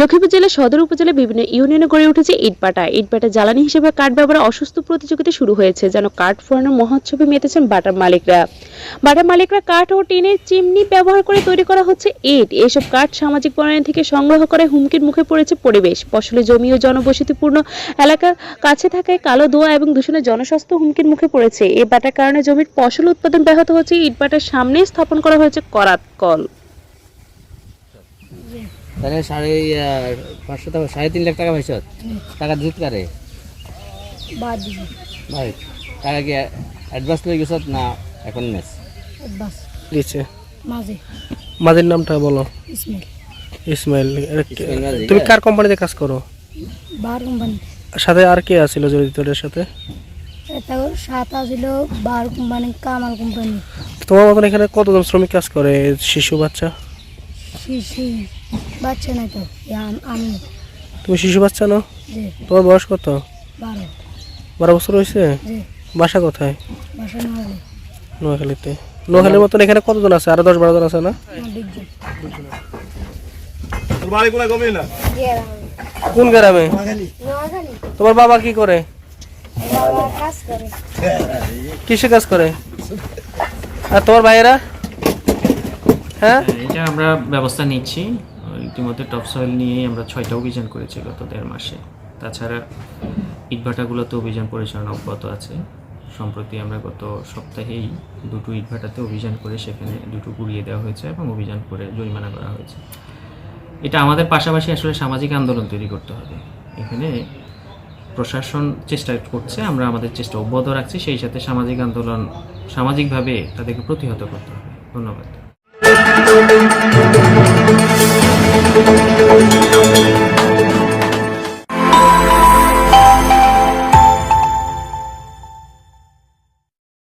লক্ষ্মীপুর জেলার সদর উপজেলা বিভিন্ন ইউনিয়নে গড়ে উঠেছে ইটপাটা ইটপাটা জ্বালানি হিসেবে কাঠ ব্যবহারে অসুস্থ প্রতিযোগিতা শুরু হয়েছে, যেন কাঠ ফোড়ানোর মহোৎসবে মেতেছেন বাটার মালিকরা। বাটার মালিকরা কাঠ ও টিনের চিমনি ব্যবহার করে তৈরি করা হচ্ছে ইট। এসব কাঠ সামাজিক বনায়ন থেকে সংগ্রহ করে হুমকির মুখে পড়েছে পরিবেশ। ফসলে জমি ও জনবসতিপূর্ণ এলাকার কাছে থাকায় কালো ধোঁয়া এবং দূষণের জনস্বাস্থ্য হুমকির মুখে পড়েছে। এই বাটার কারণে জমির ফসল উৎপাদন ব্যাহত হচ্ছে। ইটবাটার সামনে স্থাপন করা হয়েছে করাত কল। তাহলে সাড়ে পাঁচশো টাকা সাড়ে তিন লাখ টাকা পাইছ? টাকা দিত কারে? ভাই টাকা কি অ্যাডভান্স লই গেছ না এখন নেস বাস দিচ্ছে মাঝে মাদের নামটা বলো। ইসমাইল তুমি। কার কোম্পানিতে কাজ করো? বার কোম্পানি সাথে আর কে আছিল জড়িত এর সাথে? এটা সাত ছিল বার কোম্পানি কামাল কোম্পানি তোমার মতন এখানে কতজন শ্রমিক কাজ করে শিশু বাচ্চা? শিশি। বাচ্চা নাই তো আমি তুমি শিশু বাচ্চা না তোমার বয়স কত? বারো। বারো বছর হয়েছে? বাসা কোথায়? বাসা নাহলে নোয়াখালীতে। নোয়াখালীর মতন এখানে কতজন আছে? আরও দশ বারো জন আছে না? কোন গ্রামে? তোমার বাবা কি করে? কাজ করে। কিসে কাজ করে? আর তোমার ভাইয়েরা? হ্যাঁ? এটা আমরা ব্যবস্থা নিচ্ছি। ইতিমধ্যে টপ সয়েল নিয়েই আমরা ছয়টা অভিযান করেছি গত দেড় মাসে। তাছাড়া ইটভাটাগুলোতে অভিযান পরিচালনা অব্যাহত আছে। সম্প্রতি আমরা গত সপ্তাহেই দুটো ইটভাটাতে অভিযান করে সেখানে দুটো গুড়িয়ে দেওয়া হয়েছে এবং অভিযান করে জরিমানা করা হয়েছে। এটা আমাদের পাশাপাশি আসলে সামাজিক আন্দোলন তৈরি করতে হবে। এখানে প্রশাসন চেষ্টা করছে, আমরা আমাদের চেষ্টা অব্যাহত রাখছি, সেই সাথে সামাজিক আন্দোলন সামাজিকভাবে তাদেরকে প্রতিহত করতে হবে। ধন্যবাদ। thank you